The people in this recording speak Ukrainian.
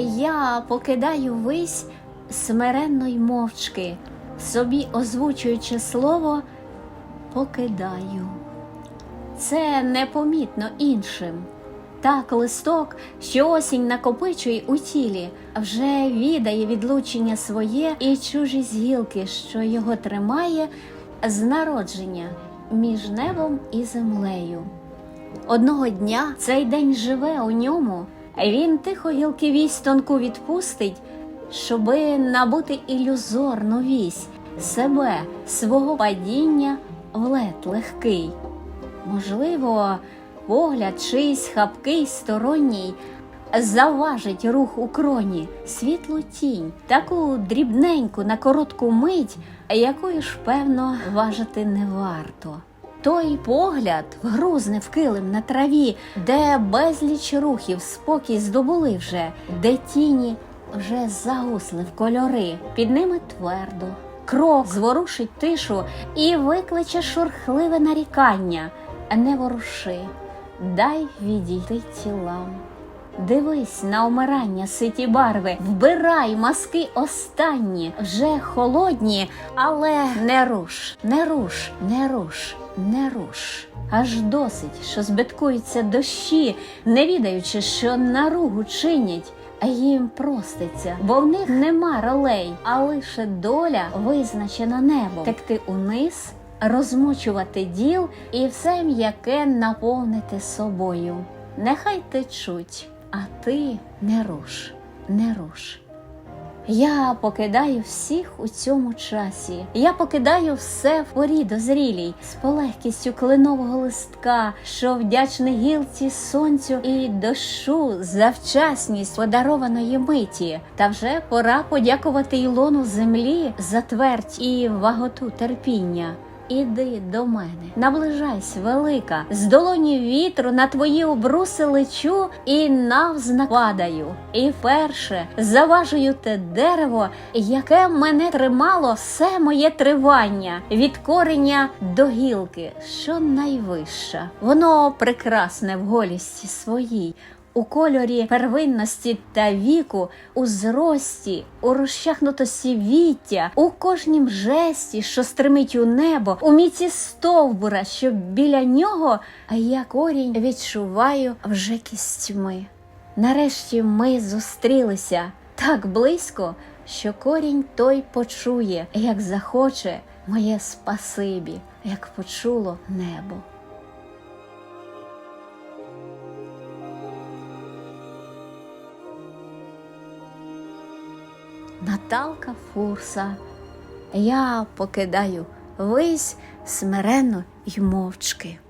Я покидаю вись смиренно й мовчки, собі озвучуючи слово покидаю. Це непомітно іншим. Так листок, що осінь накопичує у тілі, вже відає відлучення своє і чужі згілки, що його тримає з народження між небом і землею. Одного дня цей день живе у ньому, він тихо гілки вісь тонку відпустить, щоби набути ілюзорну вісь себе, свого падіння в лед легкий. Можливо, погляд чийсь хапкий сторонній заважить рух у кроні, світлу тінь, таку дрібненьку на коротку мить, якою ж, певно, важити не варто. Той погляд вгрузне в килим на траві, де безліч рухів спокій здобули вже, де тіні вже загусли в кольори, під ними твердо. Крок зворушить тишу і викличе шурхливе нарікання. Не воруши, дай відійти тілам. Дивись на омирання ситі барви, вбирай маски останні, вже холодні, але не руш, не руш, не руш, не руш. Аж досить, що збиткуються дощі, не відаючи, що наругу чинять. А їм проститься, бо в них нема ролей, а лише доля визначена небом. Текти униз, розмочувати діл і все м'яке наповнити собою. Нехай течуть, а ти не руш, не руш. Я покидаю всіх у цьому часі. Я покидаю все в порі дозрілій, з полегкістю кленового листка, що вдячний гілці сонцю і дощу за вчасність подарованої миті. Та вже пора подякувати Ілону землі за твердь і ваготу терпіння. Іди до мене, наближайся, велика, з долоні вітру на твої обруси лечу і навзнак падаю. І перше заважую те дерево, яке мене тримало все моє тривання від корення до гілки, що найвища. Воно прекрасне в голісті своїй. У кольорі первинності та віку, у зрості, у розчахнутості віття, у кожнім жесті, що стримить у небо, у міці стовбура, що біля нього, я корінь відчуваю вже кістьми. Нарешті ми зустрілися так близько, що корінь той почує, як захоче моє спасибі, як почуло небо. Наталка Фурса. Я покидаю вись смиренно й мовчки.